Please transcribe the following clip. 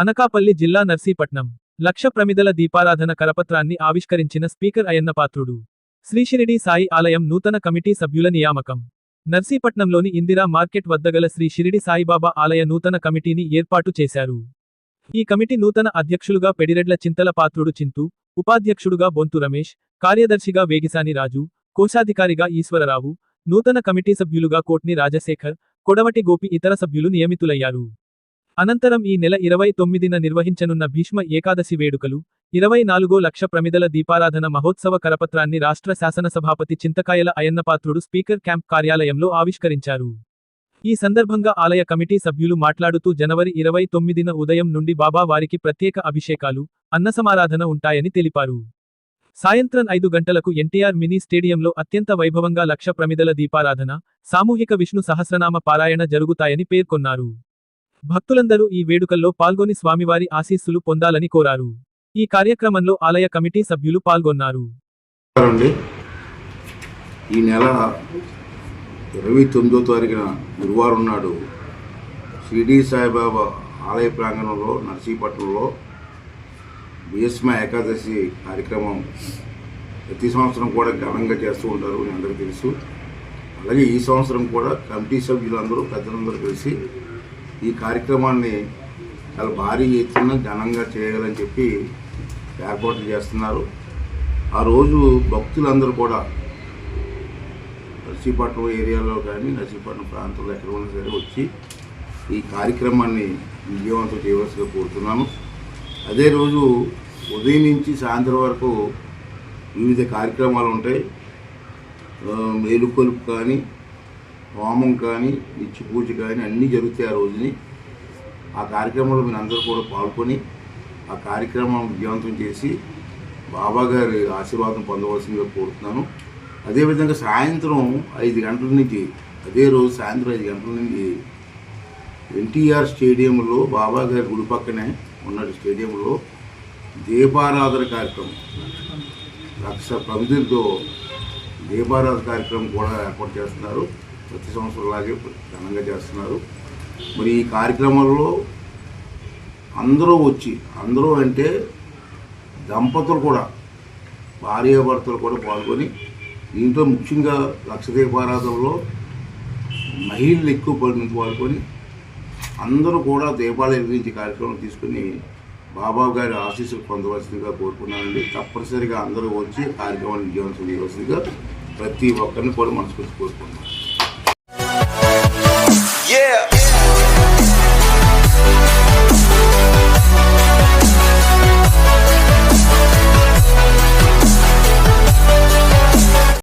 అనకాపల్లి జిల్లా నర్సీపట్నం. లక్ష ప్రమిదల దీపారాధన కరపత్రాన్ని ఆవిష్కరించిన స్పీకర్ అయ్యన్నపాత్రుడు శ్రీషిరిడి శ్రీశిరిడి సాయి ఆలయం నూతన కమిటీ సభ్యుల నియామకం. నర్సీపట్నంలోని ఇందిరా మార్కెట్ వద్ద గల శ్రీ షిరిడి సాయిబాబా ఆలయ నూతన కమిటీని ఏర్పాటు చేశారు. ఈ కమిటీ నూతన అధ్యక్షులుగా పెడిరెడ్ల చింతల పాత్రుడు చింతు ఉపాధ్యక్షుడుగా బొంతు రమేష్ కార్యదర్శిగా వేగిసాని రాజు కోశాధికారిగా ఈశ్వరరావు నూతన కమిటీ సభ్యులుగా కోట్ని రాజశేఖర్ కొడవటి గోపి ఇతర సభ్యులు నియమితులయ్యారు. అనంతరం ఈ నెల ఇరవై తొమ్మిదిన నిర్వహించనున్న భీష్మ ఏకాదశి వేడుకలు ఇరవై నాలుగో లక్ష ప్రమిదల దీపారాధన మహోత్సవ కరపత్రాన్ని రాష్ట్ర శాసనసభాపతి చింతకాయల అయ్యన్నపాత్రుడు స్పీకర్ క్యాంప్ కార్యాలయంలో ఆవిష్కరించారు. ఈ సందర్భంగా ఆలయ కమిటీ సభ్యులు మాట్లాడుతూ జనవరి ఇరవై తొమ్మిదిన ఉదయం నుండి బాబా వారికి ప్రత్యేక అభిషేకాలు అన్నసమారాధన ఉంటాయని తెలిపారు. సాయంత్రం ఐదు గంటలకు ఎన్టీఆర్ మినీ స్టేడియంలో అత్యంత వైభవంగా లక్ష ప్రమిదల దీపారాధన సామూహిక విష్ణు సహస్రనామ పారాయణ జరుగుతాయని పేర్కొన్నారు. భక్తులందరూ ఈ వేడుకల్లో పాల్గొని స్వామివారి ఆశీస్సులు పొందాలని కోరారు. ఈ కార్యక్రమంలో ఆలయ కమిటీ సభ్యులు పాల్గొన్నారు. ఈ నెల ఇరవై తొమ్మిదో తారీఖున గురువారం నాడు షిరిడి సాయిబాబా ఆలయ ప్రాంగణంలో నర్సీపట్నంలో భీష్మ ఏకాదశి కార్యక్రమం ప్రతి సంవత్సరం కూడా ఘనంగా చేస్తూ ఉంటారు అని అందరికీ తెలుసు. అలాగే ఈ సంవత్సరం కూడా కమిటీ సభ్యులందరూ పెద్దలందరూ కలిసి ఈ కార్యక్రమాన్ని చాలా భారీ ఎత్తున ఘనంగా చేయాలని చెప్పి ఏర్పాట్లు చేస్తున్నారు. ఆ రోజు భక్తులందరూ కూడా నర్సీపట్నం ఏరియాలో కానీ నర్సీపట్నం ప్రాంతంలో ఎక్కడ ఉన్నా సరే వచ్చి ఈ కార్యక్రమాన్ని విజయవంతం చేయవలసిగా కోరుతున్నాను. అదే రోజు ఉదయం నుంచి సాయంత్రం వరకు వివిధ కార్యక్రమాలు ఉంటాయి. మేలుకొలుపు కానీ హోమం కానీ నిత్య పూజ కానీ అన్నీ జరుగుతాయి ఆ రోజుని. ఆ కార్యక్రమంలో మీరు అందరూ కూడా పాల్గొని ఆ కార్యక్రమం విజయవంతం చేసి బాబా గారి ఆశీర్వాదం పొందవలసిందిగా కోరుతున్నాను. అదేవిధంగా సాయంత్రం ఐదు గంటల నుంచి అదే రోజు సాయంత్రం ఐదు గంటల నుంచి ఎన్టీఆర్ స్టేడియంలో బాబా గారి గుడి పక్కనే ఉన్న స్టేడియంలో దీపారాధన కార్యక్రమం లక్ష ప్రమిదులతో దీపారాధన కార్యక్రమం కూడా ఏర్పాటు చేస్తున్నారు. ప్రతి సంవత్సరం లాగే ఘనంగా చేస్తున్నారు. మరి ఈ కార్యక్రమంలో అందరూ వచ్చి అందరూ అంటే దంపతులు కూడా భార్యాభర్తలు కూడా పాల్గొని దీంట్లో ముఖ్యంగా లక్షదీపారాధనలో మహిళలు ఎక్కువ పరిమితి పాల్గొని అందరూ కూడా దీపాలు వెలిగించే కార్యక్రమం తీసుకుని బాబా గారి ఆశీస్సులు పొందవలసిందిగా కోరుకున్నానండి. తప్పనిసరిగా అందరూ వచ్చి కార్యక్రమాన్ని విజయవంతం చేయవలసిందిగా ప్రతి ఒక్కరిని కూడా మనసుకొచ్చి కోరుకుంటున్నాను.